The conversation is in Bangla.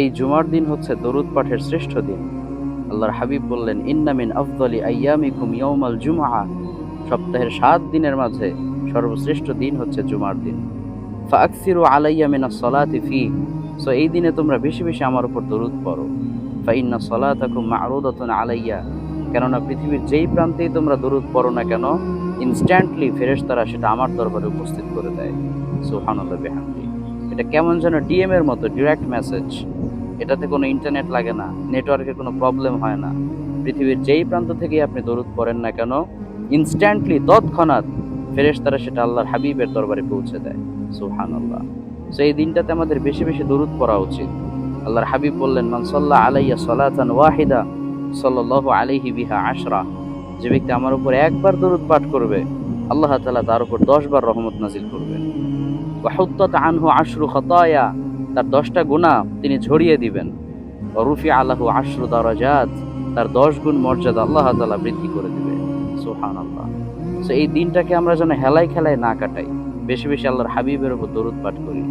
এই জুমার দিন হচ্ছে দরুদ পাঠের শ্রেষ্ঠ দিন। আল্লাহর হাবিব বললেন ইন্নামিন আফদলি আয়ামিকুম ইয়াউমাল জুমআ। সপ্তাহের সাত দিনের মাঝে সর্বশ্রেষ্ঠ দিন হচ্ছে জুমার দিন। ফাকসিরু আলাইয়া মিনাস সলাতি ফি। সো এই দিনে তোমরা বেশি বেশি আমার উপর দরুদ পড়ো। ফাইন্না সলাতাকুম মা'রুদাতুন আলাইয়া। কেননা পৃথিবীর যেই প্রান্তেই তোমরা দরুদ পড়ো না কেন ইনস্ট্যান্টলি ফেরেশতারা সেটা আমার দরবারে উপস্থিত করে দেয়। সুবহানাল্লাহ, বিহামদি। এটা কেমন যেন ডিএম এর মতো ডিরেক্ট মেসেজ এটাতে কোনো ইন্টারনেট লাগে না নেটওয়ার্কের কোনো প্রবলেম হয় না। পৃথিবীর যেই প্রান্ত থেকেই আপনি দরুদ পড়েন না কেন ইনস্ট্যান্টলি তৎক্ষণাৎ ফেরেশ তারা সেটা আল্লাহর হাবিবের দরবারে পৌঁছে দেয়। সুবহানাল্লাহ। সো এই দিনটাতে আমাদের বেশি বেশি দরুদ পড়া উচিত। আল্লাহর হাবিব বললেন মানসল্লাহ আলাইয়া সালাতান ওয়াহিদা সল্লাহ আলাইহি বিহা আশরা। যে ব্যক্তি আমার উপর একবার দরুদ পাঠ করবে, আল্লাহ তাআলা তার উপর দশ বার রহমত নাজিল করবেন আনহু আশরু খতায়া, তার দশটা গুণা তিনি ঝরিয়ে দিবেন। রুফি আল্লাহু আশরু দারাজাত, তার দশ গুণ মর্যাদা আল্লাহ তালা বৃদ্ধি করে দিবে। সুবহানাল্লাহ। সো এই দিনটাকে আমরা যেন হেলায় খেলায় না কাটাই, বেশি বেশি আল্লাহর হাবিবের উপর দরুদ পাঠ করি।